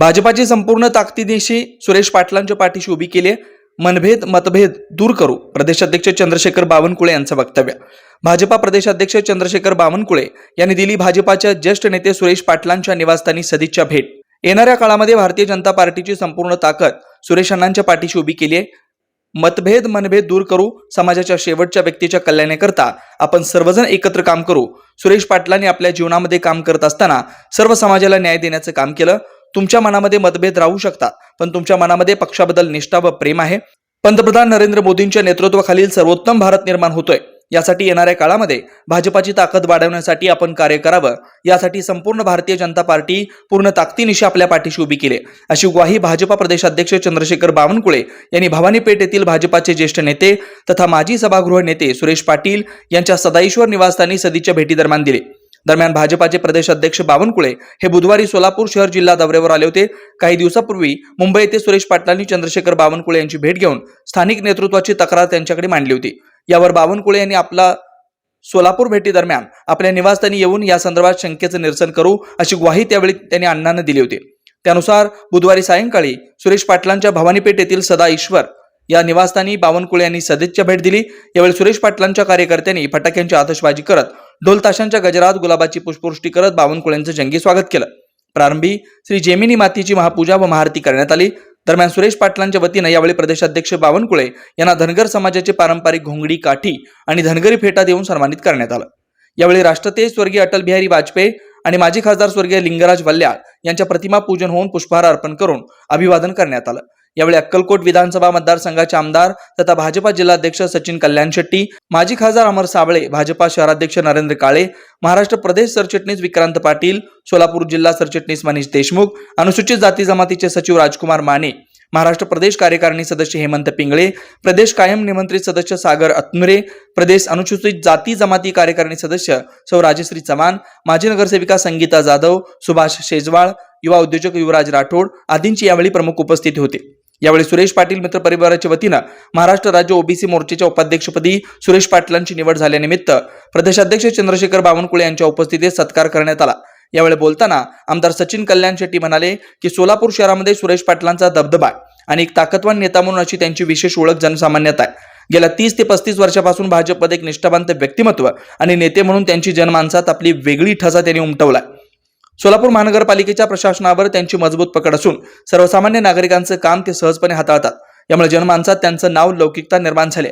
भाजपाची संपूर्ण ताकदीनिशी सुरेश पाटलांच्या पाठीशी उभी केली आहे. मनभेद मतभेद दूर करू प्रदेशाध्यक्ष चंद्रशेखर बावनकुळे यांचं वक्तव्य. भाजपा प्रदेशाध्यक्ष चंद्रशेखर बावनकुळे यांनी दिली भाजपाच्या ज्येष्ठ नेते सुरेश पाटलांच्या निवासस्थानी सदिच्छा भेट. येणाऱ्या काळामध्ये भारतीय जनता पार्टीची संपूर्ण ताकद सुरेश अण्णांच्या पाठीशी उभी केली आहे. मतभेद मनभेद दूर करू समाजाच्या शेवटच्या व्यक्तीच्या कल्याणाकरता आपण सर्वजण एकत्र काम करू. सुरेश पाटलांनी आपल्या जीवनामध्ये काम करत असताना सर्व समाजाला न्याय देण्याचं काम केलं. तुमच्या मनामध्ये मतभेद राहू शकतात पण तुमच्या मनामध्ये पक्षाबद्दल निष्ठा व प्रेम आहे. पंतप्रधान नरेंद्र मोदींच्या नेतृत्वाखालील सर्वोत्तम भारत निर्माण होतोय. यासाठी येणाऱ्या काळामध्ये भाजपाची ताकद वाढवण्यासाठी आपण कार्य करावं. यासाठी संपूर्ण भारतीय जनता पार्टी पूर्ण ताकदीनिशी आपल्या पाठीशी उभी केली. अशी ग्वाही भाजपा प्रदेशाध्यक्ष चंद्रशेखर बावनकुळे यांनी भवानीपेठ येथील भाजपाचे ज्येष्ठ नेते तथा माजी सभागृह नेते सुरेश पाटील यांच्या सदाईश्वर निवासस्थानी सदीच्या भेटीदरम्यान दिले. दरम्यान भाजपाचे प्रदेशाध्यक्ष बावनकुळे हे बुधवारी सोलापूर शहर जिल्हा दौऱ्यावर आले होते. काही दिवसापूर्वी मुंबई येथे सुरेश पाटलांनी चंद्रशेखर बावनकुळे यांची भेट घेऊन स्थानिक नेतृत्वाची तक्रार त्यांच्याकडे मांडली होती. यावर बावनकुळे यांनी आपला सोलापूर भेटीदरम्यान आपल्या निवासस्थानी येऊन या संदर्भात शंकेचं निरसन करू अशी ग्वाही त्यावेळी त्यांनी अण्णांना दिली होती. त्यानुसार बुधवारी सायंकाळी सुरेश पाटलांच्या भवानीपेठ येथील सदा ईश्वर या निवासस्थानी बावनकुळे यांनी सदिच्छा भेट दिली. यावेळी सुरेश पाटलांच्या कार्यकर्त्यांनी फटाक्यांची आतषबाजी करत ढोलताशांच्या गजरात गुलाबाची पुष्पवृष्टी करत बावनकुळेंचं जंगी स्वागत केलं. प्रारंभी श्री जेमिनी मातीची महापूजा व महाआरती करण्यात आली. दरम्यान सुरेश पाटलांच्या वतीनं यावेळी प्रदेशाध्यक्ष बावनकुळे यांना धनगर समाजाचे पारंपरिक घोंगडी काठी आणि धनगरी फेटा देऊन सन्मानित करण्यात आलं. यावेळी राष्ट्रतेज स्वर्गीय अटल बिहारी वाजपेयी आणि माजी खासदार स्वर्गीय लिंगराज वल्ल्याळ यांच्या प्रतिमा पूजन होऊन पुष्पहार अर्पण करून अभिवादन करण्यात आलं. यावेळी अक्कलकोट विधानसभा मतदारसंघाचे आमदार तथा भाजपा जिल्हाध्यक्ष सचिन कल्याण शेट्टी माजी खासदार अमर साबळे भाजपा शहराध्यक्ष नरेंद्र काळे महाराष्ट्र प्रदेश सरचिटणीस विक्रांत पाटील सोलापूर जिल्हा सरचिटणीस मनीष देशमुख अनुसूचित जाती जमातीचे सचिव राजकुमार माने महाराष्ट्र प्रदेश कार्यकारिणी सदस्य हेमंत पिंगळे प्रदेश कायम निमंत्रित सदस्य सागर अत्नुरे प्रदेश अनुसूचित जाती जमाती कार्यकारिणी सदस्य सौ राजश्री चव्हाण माजी नगरसेविका संगीता जाधव सुभाष शेजवाळ युवा उद्योजक युवराज राठोड आदींची यावेळी प्रमुख उपस्थिती होती. यावेळी सुरेश पाटील मित्र परिवाराच्या वतीनं महाराष्ट्र राज्य ओबीसी मोर्चाच्या उपाध्यक्षपदी सुरेश पाटलांची निवड झाल्यानिमित्त प्रदेशाध्यक्ष चंद्रशेखर बावनकुळे यांच्या उपस्थितीत सत्कार करण्यात आला. यावेळी बोलताना आमदार सचिन कल्याण शेट्टी म्हणाले की सोलापूर शहरामध्ये सुरेश पाटलांचा दबदबा आणि एक ताकदवान नेता म्हणून अशी त्यांची विशेष ओळख जनसामान्यात आहे. गेल्या तीस ते पस्तीस वर्षापासून भाजपमध्ये एक निष्ठावंत व्यक्तिमत्व आणि नेते म्हणून त्यांची जनमानसात आपली वेगळी ठसा त्यांनी उमटवला सोलापूर महानगरपालिकेच्या प्रशासनावर त्यांची मजबूत पकड असून सर्वसामान्य नागरिकांचं काम ते सहजपणे हाताळतात. यामुळे जनमानसात त्यांचं नाव लौकिकता निर्माण झाले.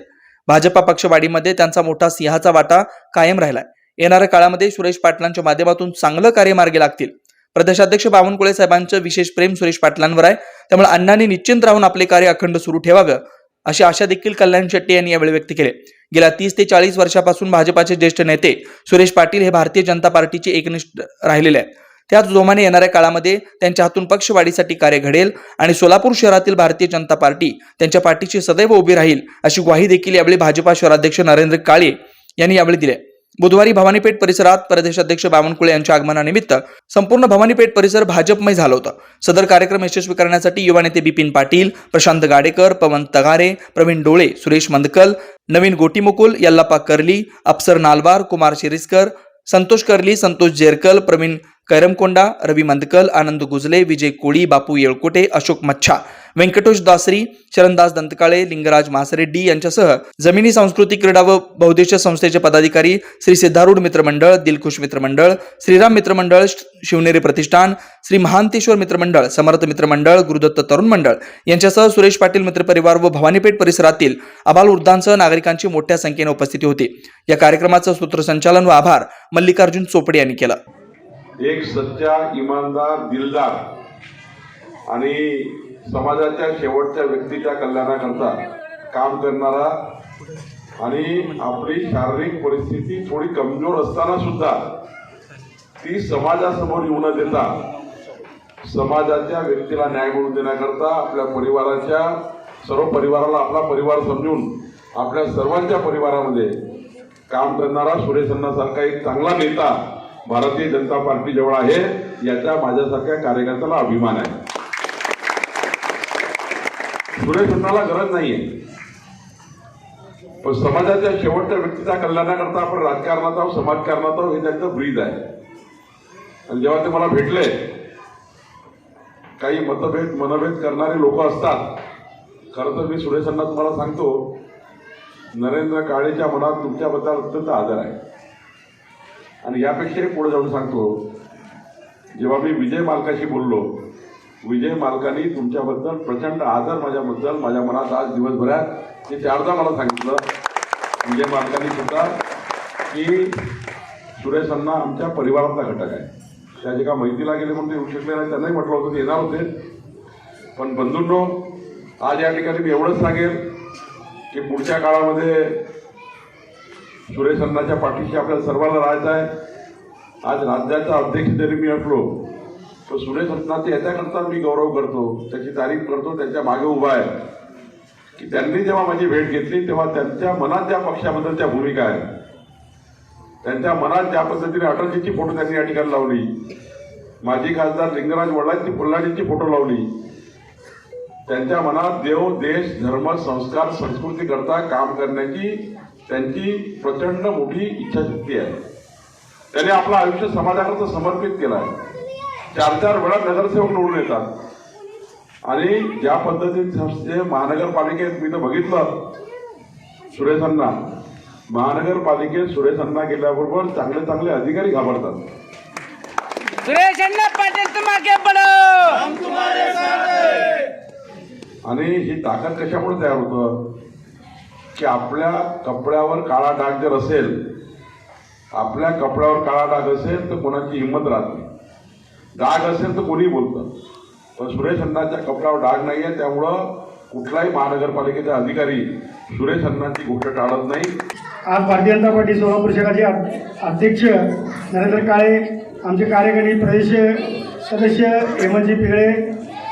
भाजपा पक्षवाढीमध्ये त्यांचा मोठा सिंहाचा वाटा कायम राहिलाय. येणाऱ्या काळामध्ये सुरेश पाटलांच्या माध्यमातून चांगलं कार्य मार्गी लागतील. प्रदेशाध्यक्ष बावनकुळे साहेबांचं विशेष प्रेम सुरेश पाटलांवर आहे. त्यामुळे अण्णांनी निश्चिंत राहून आपले कार्य अखंड सुरू ठेवावं अशी आशा देखील कल्याण शेट्टी यांनी यावेळी व्यक्त केली. गेल्या तीस ते चाळीस वर्षापासून भाजपाचे ज्येष्ठ नेते सुरेश पाटील हे भारतीय जनता पार्टीचे एकनिष्ठ राहिलेले आहेत. त्याच जोमाने येणाऱ्या काळामध्ये त्यांच्या हातून पक्षवाढीसाठी कार्य घडेल आणि सोलापूर शहरातील भारतीय जनता पार्टी त्यांच्या पाठीशी सदैव उभी राहील अशी ग्वाही देखील यावेळी भाजपा शहराध्यक्ष नरेंद्र काळे यांनी यावेळी दिली बुधवारी भवानीपेठ परिसरात प्रदेशाध्यक्ष बावनकुळे यांच्या आगमनानिमित्त संपूर्ण भवानीपेठ परिसर भाजपमय झालं होतं. सदर कार्यक्रम यशस्वी करण्यासाठी युवा नेते बिपिन पाटील प्रशांत गाडेकर पवन तगारे प्रवीण डोळे सुरेश मंदकल नवीन गोटीमुकुल यल्लापा कर्ली अप्सर नालवार कुमार शिरीसकर संतोष कर्ली संतोष जेरकल प्रवीण कैरमकोंडा रवी मंदकल आनंद गुजले विजय कोळी बापू येळकोटे अशोक मच्छा व्यंकटेश दासरी शरणदास दंतकाळे लिंगराज मासरेड्डी यांच्यासह जमिनी सांस्कृतिक क्रीडा व बहुद्देशीय संस्थेचे पदाधिकारी श्री सिद्धारूढ मित्रमंडळ दिलखुश मित्रमंडळ श्रीराम मित्रमंडळ शिवनेरी प्रतिष्ठान श्री महांतेश्वर मित्रमंडळ समर्थ मित्रमंडळ गुरुदत्त तरुण मंडळ यांच्यासह सुरेश पाटील मित्रपरिवार व भवानीपेठ परिसरातील अबाल वृद्धांसह नागरिकांची मोठ्या संख्येने उपस्थिती होती. या कार्यक्रमाचं सूत्रसंचालन व आभार मल्लिकार्जुन चोपडे यांनी केलं. एक सच्चा इमानदार दिलदार आणि समाजाच्या शेवटच्या व्यक्तीच्या कल्याणाकरता काम करणारा आणि आपली शारीरिक परिस्थिती थोडी कमजोर असताना सुद्धा ती समाजासमोर येऊ न देता समाजाच्या व्यक्तीला न्याय मिळवून देण्याकरता आपल्या परिवाराच्या सर्व परिवाराला आपला परिवार समजून आपल्या सर्वांच्या परिवारामध्ये काम करणारा सुरेश अण्णासारखा एक चांगला नेता भारतीय जनता पार्टी जवळ आहे याचा माझ्यासारख्या कार्यकर्त्याला अभिमान आहे. सुरेश अण्णाला गरज नाहीये. पण समाजाच्या शेवटच्या व्यक्तीच्या कल्याणाकरता आपण राजकारणात आहोत समाजकारणात आहोत हे त्यांचं ब्रीद आहे. आणि जेव्हा ते मला भेटले काही मतभेद मनभेद करणारे लोक असतात. खरं तर मी सुरेशांना तुम्हाला सांगतो नरेंद्र काळेच्या मनात तुमच्याबद्दल अत्यंत आदर आहे. आणि यापेक्षाही पुढे जाऊन सांगतो जेव्हा मी विजय मालकाशी बोललो विजय मालकाने तुमच्याबद्दल प्रचंड आदर माझ्याबद्दल माझ्या मनात आज दिवसभरात ते चारदा मला सांगितलं. विजय मालकाने सुद्धा की सुरेश अण्णा आमच्या परिवारातला घटक आहे. त्या जे का माहितीला गेले म्हणून ते येऊ शकले नाही त्यांनाही म्हटलं होतं ते येणार होते. पण बंधूंनो आज या ठिकाणी मी एवढंच सांगेल की पुढच्या काळामध्ये सुरेश अण्णाच्या पाठीशी आपल्या सर्वांना राहायचं आहे. आज राज्याचा अध्यक्ष जरी मी असलो तर सुरेश अण्णाचे याच्याकरता मी गौरव करतो. त्याची तारीफ करतो त्यांच्या मागे उभा आहे. की त्यांनी जेव्हा माझी भेट घेतली तेव्हा त्यांच्या मनात ज्या पक्षाबद्दलच्या भूमिका आहे. त्यांच्या मनात ज्या पद्धतीने अटलजीची फोटो त्यांनी या ठिकाणी लावली माजी खासदार लिंगराज वडलांची फुल्लाजींची फोटो लावली त्यांच्या मनात देव देश धर्म संस्कार संस्कृती करता काम करण्याची त्यांची प्रचंड मोठी इच्छाशक्ती आहे. त्यांनी आपलं आयुष्य समाजाकरता समर्पित केलं आहे. चार चार वेळा नगरसेवक निवडून येतात. आणि ज्या पद्धतीचे महानगरपालिकेत मी तर बघितलं सुरेशांना. महानगरपालिकेत सुरेशांना गेल्याबरोबर चांगले चांगले अधिकारी घाबरतात. आणि ही ताकद कशामुळे तयार होतं? की आपल्या कपड्यावर काळा डाग जर असेल आपल्या कपड्यावर काळा डाग असेल तर कोणाची हिंमत राहत नाही. डाग असेल तर कोणी बोलतं पण सुरेश अण्णाच्या कपड्यावर डाग नाही आहे त्यामुळं कुठलाही महानगरपालिकेचा अधिकारी सुरेश अण्णांची गोष्ट टाळत नाही. आज भारतीय जनता पार्टी सोलापूर शहराचे अध्यक्ष नरेंद्र काळे आमचे कार्यकारी प्रदेश सदस्य हेमंतजी पिगळे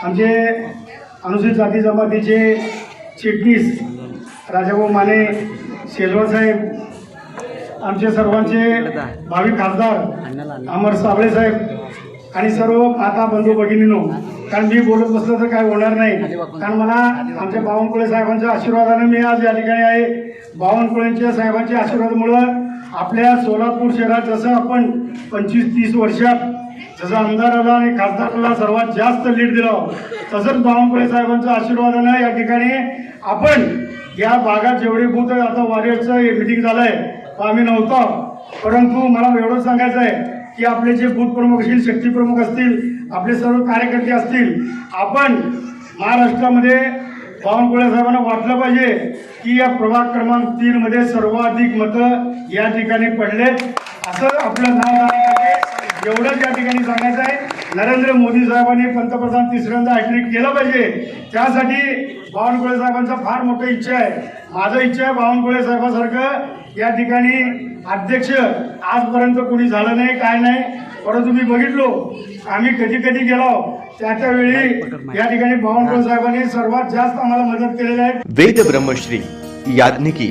आमचे अनुसूचित जाती जमातीचे चिटणीस राजाभाऊ माने शेजवळ साहेब आमचे सर्वांचे भावी खासदार अमर साबळे साहेब आणि सर्व माता बंधू भगिनीनो कारण मी बोलत बसलं तर काय होणार नाही. कारण मला आमच्या बावनकुळे साहेबांच्या आशीर्वादाने मी आज या ठिकाणी आहे. बावनकुळेंच्या साहेबांच्या आशीर्वादामुळं आपल्या सोलापूर शहरात जसं आपण पंचवीस तीस वर्षात जसं आमदाराला आणि खासदाराला सर्वात जास्त लीड दिलं तसंच बावनकुळे साहेबांच्या आशीर्वादानं या ठिकाणी आपण या भागात जेवढे बूथ आहे आता वॉरियर्सचं मिटिंग झालंय आम्ही नव्हतो. परंतु मला एवढं सांगायचं आहे की आपले जे बूथ प्रमुख असतील शक्ती प्रमुख असतील आपले सर्व कार्यकर्ते असतील आपण महाराष्ट्रामध्ये बावनकुळे साहेबांना वाटलं पाहिजे की या प्रभाग क्रमांक तीन मध्ये सर्वाधिक मतं या ठिकाणी पडलेत. असं आपलं नाव आहे. एवढंच या ठिकाणी सांगायचं आहे. नरेंद्र मोदी साहेबांनी पंतप्रधान तिसऱ्यांदा हॅट्रिक केलं पाहिजे. त्यासाठी बावनकुळे साहेबांचा फार मोठी इच्छा आहे. माझं इच्छा आहे बावनकुळे साहेबासारखं या ठिकाणी अध्यक्ष आजपर्यंत कोणी झालं नाही काय नाही. परंतु मी बघितलो आम्ही कधी कधी गेलो. त्या त्या वेळी या ठिकाणी बावनकुळे साहेबांनी सर्वात जास्त आम्हाला मदत केलेली आहे. वेद ब्रह्मश्री याज्ञिकी